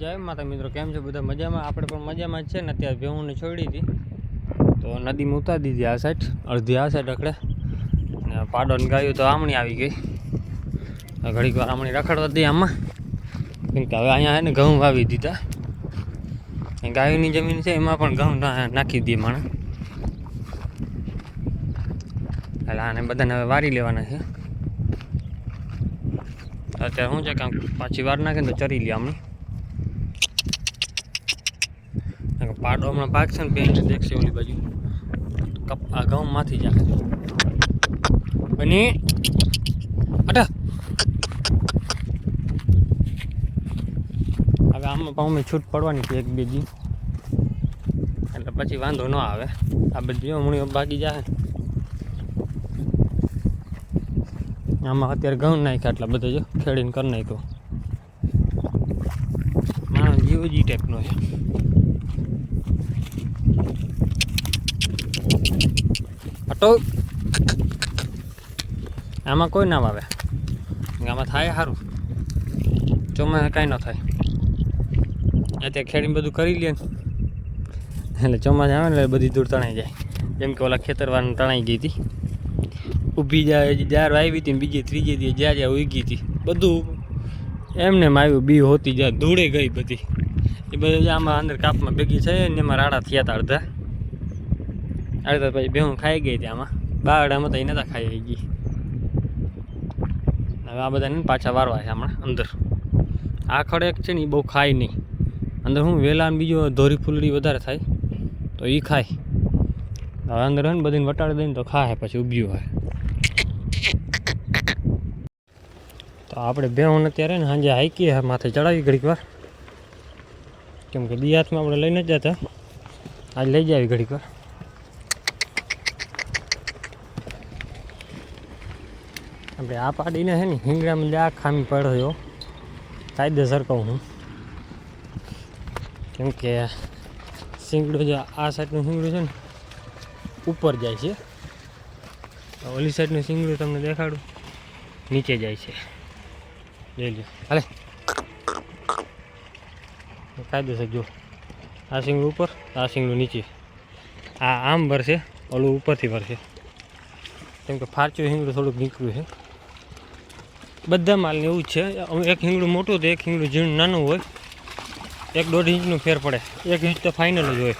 જય માતા મિત્રો, કેમ છે? બધા મજામાં? આપણે પણ મજામાં જ છે ને, અત્યારે ભેહુંને છોડી હતી. તો નદીમાં ઉતારી દીધી આ સાઈડ, અડધી આ સાઈડ રખડે. અને પાડોને ગાયું તો આમણી આવી ગઈ. ઘડીક વાર આમણી રખડવા દઈએ આમાં. કેમ કે હવે અહીંયા છે ને ઘઉં વાવી દીધા. ગાયોની જમીન છે, એમાં પણ ઘઉં નાખી દઈએ માણે. એટલે આને બધાને હવે વારી લેવાના છે. અત્યારે શું છે કામ પાછી વાર નાખે તો ચરી લે હમણાં કારણ કે પાડો હમણાં ભાગ છે ને પેન્ટ દેખશે ઓલી બાજુ. કપ, આ ઘઉંમાંથી જ આખે. બની અટા. હવે આમાં અમે છૂટ પડવાની છે એક બીજી એટલે પછી વાંધો ન આવે. આ બધી હમણીઓ ભાગી જાય આમાં અત્યારે ઘઉં નાખ્યા એટલા બધા જો ખેડીને કરી નાખ્યો. માણસ જીવો જી ટાઈપનો છે. હટો આમાં કોઈ ના વાવે. આમાં થાય સારું. ચોમાસા કાંઈ ન થાય. અત્યારે ખેડીને બધું કરી લે. એટલે ચોમાસા આવે ને એટલે બધી દૂર તણાઈ જાય. જેમ કે ઓલા ખેતરવાનું તણાઈ ગઈ હતી. ઊભી જાય જાર આવી હતી ને બીજી ત્રીજી દી જ્યાં જ્યાં ઉગી હતી. બધું એમને એમ આવ્યું, બી હોતી જાય, ધૂળે ગઈ બધી. એ બધું આમાં અંદર કાપમાં ભેગી છે ને એમાં રાડા થયા હતા અડધા. અડધા પછી ભેહું ખાઈ ગઈ હતી આમાં. બારડામાં તો એ નતા ખાઈ ગઈ હવે આ બધાને પાછા વારવા છે હમણાં, અંદર. આ ખડેક છે ને એ બહુ ખાય નહીં. અંદર હું વેલાન બીજો ધોરી ફૂલડી વધારે થાય, તો એ ખાય. હવે અંદર હોય ને બધીને વટાડી દઈને તો ખાય, પછી ઉભ્યું હોય. તો આપણે બેહું અત્યારે ને સાંજે હાઈકીએ હે, માથે ચડાવી ઘડીક વાર. કેમ કે બી હાથમાં આપણે લઈને જ જતા. આજ લઈ જાય ઘડીક વાર. આપણે આ પાડીને છે ને હિંગડામાં આ ખામી પડ્યો કાયદેસર કહું હું. કેમ કે જે આ સાઈડનું શીંગડું છે ને, ઉપર જાય છે. ઓલી સાઈડનું શીંગડું તમને દેખાડું. નીચે જાય છે. લઈ લો હાલે. કાયદેસર જો. આ શીંગડું ઉપર, આ શીંગડું નીચે. આ આમ ભરશે ઓલું ઉપરથી ભરશે કેમ કે ફારચું હિંગડું થોડુંક નીકળ્યું છે. બધા માલને એવું જ છે. એક હિંગડું મોટું તો એક હિંગડું ઝીણું નાનું હોય. એક દોઢ ઇંચનું ફેર પડે. એક ઇંચ તો ફાઇનલ જ હોય.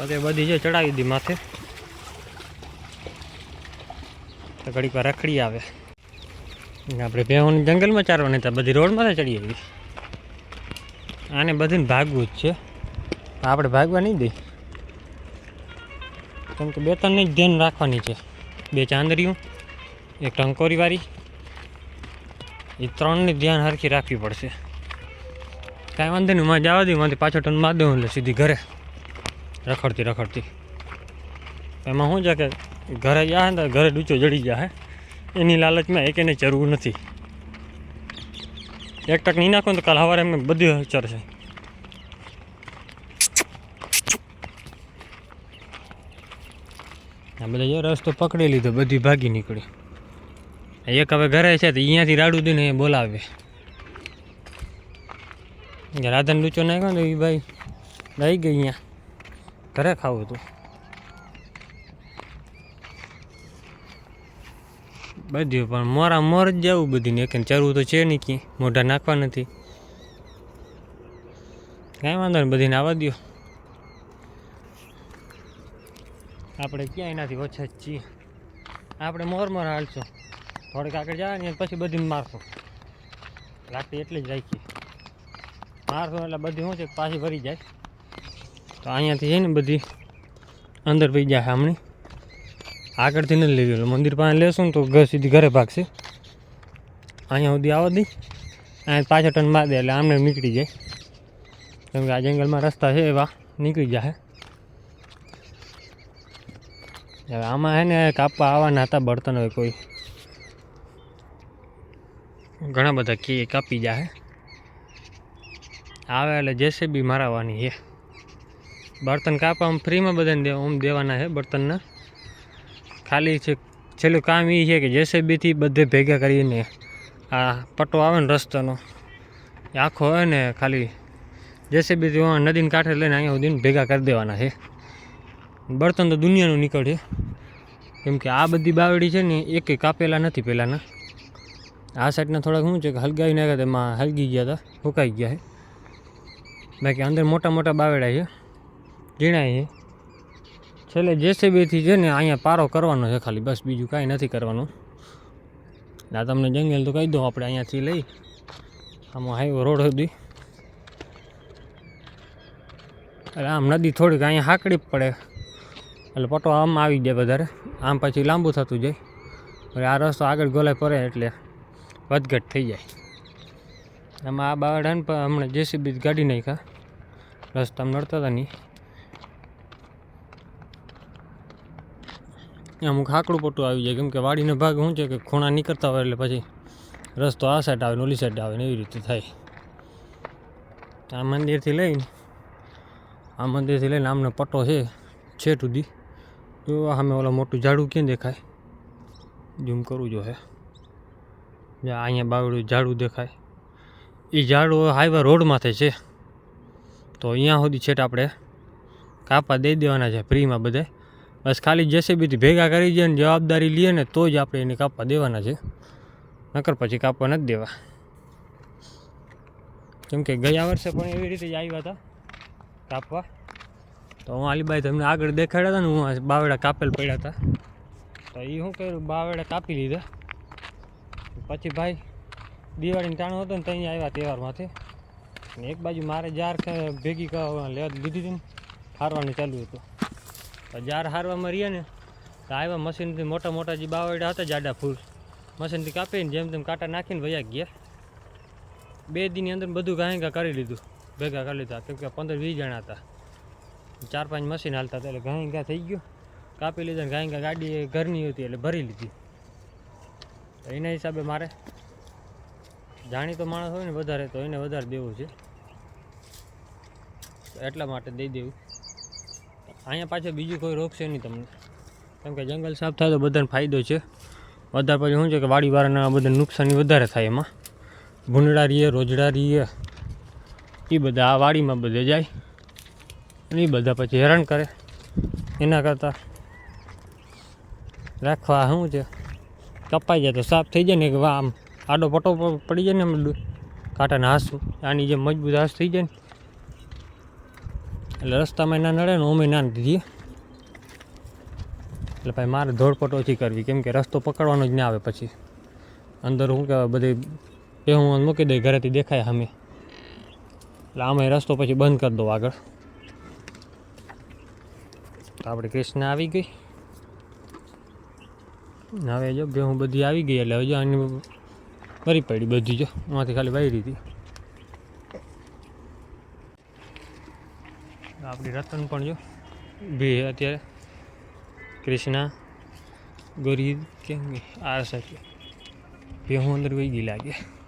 અત્યારે બધી છે ચડાવી દી માથે. તો ઘડીક વાર રખડી આવે. આપણે ભેહોને જંગલમાં ચારવાની હતા બધી રોડમાં ચડી આવી આને બધીને ભાગવું જ છે. આપણે ભાગવા નહીં દઈ કેમ કે બે ત્રણની જ ધ્યાન રાખવાની છે. બે ચાંદરીઓ. એક ટંકોરીવાળી એ ત્રણની ધ્યાન હરખી રાખવી પડશે. કાંઈ વાંધો નહીં માં જવા દઉં માંથી પાછો ટન માર દઉં એટલે સીધી ઘરે. રખડતી રખડતી. એમાં શું છે કે ઘરે જાય ને ઘરે ડૂચો જડી જાય એની લાલચમાં એક એને ચરવું નથી. એક ટક નહીં નાખો તો કાલ સવારે એમને બધી ચરશે આ બધા રસ્તો પકડી લીધો, બધી ભાગી નીકળી. એક હવે ઘરે છે તો અહીંયાથી રાડું દઈને એ બોલાવે. રાધન લૂચો નાખ્યો ને એ ભાઈ લઈ ગઈ અહીંયા. ઘરે ખાવું હતું. બધું પણ મોરા મોર જ જવું બધી ને એક ચરવું તો છે નહીં કે મોઢા નાખવા નથી. કાંઈ વાંધો નહીં બધીને આવવા દો આપણે ક્યાં એનાથી ઓછા જ છીએ. આપણે મોર મોર હાલશું. થોડીક આગળ જાય ને પછી બધી મારશું. રાખી એટલી જ રાખી. મારશું એટલે બધી શું છે પાછી ભરી જાય. તો અહીંયાથી છે ને બધી અંદર પી જાય હમણાં આગળથી નથી લઈ ગયેલું મંદિર પાસે લેશું ને તો ઘર સીધી ઘરે ભાગશે. અહીંયા સુધી આવવા દઈ. અહીંયા પાછળ ટન માર દે એટલે આમને નીકળી જાય. કેમ કે આ જંગલમાં રસ્તા છે એવા. નીકળી જાય હવે આમાં છે ને કાપવા આવવાના હતા બળતણ હોય કોઈ. ઘણા બધા કી કાપી જાય આવે એટલે જેસીબી મારાવાની છે બર્તન કાપવામાં ફ્રીમાં બધાને ઓમ દેવાના છે બર્તનના. ખાલી છે, છેલ્લું કામ એ છે કે જેસીબીથી બધે ભેગા કરીને આ પટ્ટો આવે ને રસ્તાનો આખો હોય ને ખાલી જેસીબીથી નદીને કાંઠે લઈને અહીંયા સુધી ભેગા કરી દેવાના છે બર્તન તો દુનિયાનું નીકળે. કેમ કે આ બધી બાવડી છે ને એકે કાપેલા નથી પહેલાંના આ સાઈડના થોડાક શું છે કે હલગાવી નાખ્યા હતા, એમાં હલગી ગયા હતા, સુકાઈ ગયા છે. બાકી અંદર મોટા મોટા બાવેડા છે, ઝીણાય છે. છેલ્લે જેસીબીથી છે ને અહીંયા પારો કરવાનો છે ખાલી, બસ બીજું કાંઈ નથી કરવાનું. આ તમને જંગલ તો કહી દઉં, આપણે અહીંયાથી લઈ, આમાં હાઈવે રોડ સુધી. એટલે આમ નદી થોડીક અહીંયા હાકડી પડે. એટલે પટો આમ આવી જાય વધારે, આમ પછી લાંબુ થતું જાય. હવે આ રસ્તો આગળ ગોલાય પડે એટલે વધઘટ થઈ જાય. આમાં આ બાવડા ને પણ હમણાં જેસીબી ગાડી નાખ્યા. રસ્તામાં નડતા હતા નહીં. અમુક હાકડું પટ્ટું આવી જાય, કેમ કે વાડીનો ભાગ શું છે કે ખૂણા નીકળતા હોય એટલે પછી રસ્તો આ સાઈડ આવે ઓલી સાઈડ આવે ને એવી રીતે થાય. આ મંદિરથી લઈને, આ મંદિરથી લઈને આમનો પટ્ટો છે છેટ સુધી. તો સામે ઓલા મોટું ઝાડું ક્યાં દેખાય? ઝૂમ કરવું જોઈએ જ્યાં અહીંયા બાવડું ઝાડું દેખાય. એ ઝાડું હાઈવે રોડમાંથી છે. તો અહીંયા સુધી છેટ આપણે કાપા દઈ દેવાના છે ફ્રીમાં બધે બસ ખાલી જેસીબીથી ભેગા કરી દઈએ ને જવાબદારી લઈએ ને તો જ આપણે એને કાપવા દેવાના છે. નકર પછી કાપવા નથી દેવા. કેમ કે ગયા વર્ષે પણ એવી રીતે જ આવ્યા હતા કાપવા. તો હું અલીબાઈ તમને આગળ દેખાડ્યા હતા ને હું બાવડા કાપેલ પડ્યા હતા. તો એ શું કર્યું? બાવડા કાપી લીધા. પછી ભાઈ, દિવાળીની ટાણો હતો ને ત્યાં આવ્યા તહેવારમાંથી. ને એક બાજુ મારે જાર ભેગી લીધી હતી ને, હારવાનું ચાલુ હતું. જાર હારવામાં રહીએ ને, તો આવ્યા મશીનથી મોટા મોટા જે બાવડા હતા, જાડા ફૂલ, મશીનથી કાપીને જેમ તેમ કાંટા નાખીને વયા ગયા. બે દિનની અંદર બધું ગાયગા કરી લીધું, ભેગા કરી લીધા. કેમ કે પંદર વીસ જણા હતા. ચાર પાંચ મશીન હાલતા હતા, એટલે ગાયગા થઈ ગયું. કાપી લીધા ને ગાયગા ગાડી ઘરની હતી, એટલે ભરી લીધી. એના હિસાબે મારે જાણીતો માણસ હોય ને વધારે, તો એને વધારે દેવું છે. એટલા માટે દઈ દેવું. અહીંયા પાછળ બીજું કોઈ રોકશે નહીં તમને. કેમ કે જંગલ સાફ થાય તો બધાને ફાયદો છે. વધારે પછી શું છે કે વાડીવાળાના બધા નુકસાની વધારે થાય એમાં. ભૂંડડા રહીએ રોજડા રહીએ એ બધા આ વાડીમાં બધે જાય અને એ બધા પછી હેરાન કરે. એના કરતાં રાખવા શું છે? કપાઈ જાય તો સાફ થઈ જાય ને કે આમ આડો પટો પડી જાય ને એમ કાંટાને હાસું, આની જે મજબૂત હાસ થઈ જાય ને. એટલે રસ્તામાં ના નડે ને અમે ના દીધી એટલે ભાઈ મારે ધોળપટ ઓછી કરવી, કેમ કે રસ્તો પકડવાનો જ ના આવે પછી. અંદર શું કહેવાય, બધી એ હું મૂકી દઈ ઘરેથી દેખાય સામે. એટલે આમે રસ્તો પછી બંધ કરી દો આગળ. તો આપણે કૃષ્ણ આવી ગઈ. હવે જો બે હું બધી આવી ગઈ એટલે હજુ આની ભરી પડી બધી જો. એમાંથી ખાલી વાયરી હતી. આપણી રતન પણ જો બે અત્યારે. કૃષ્ણા ગરીબ કેમ આ સાઈડ બે હું અંદર વહી ગઈ લાગે.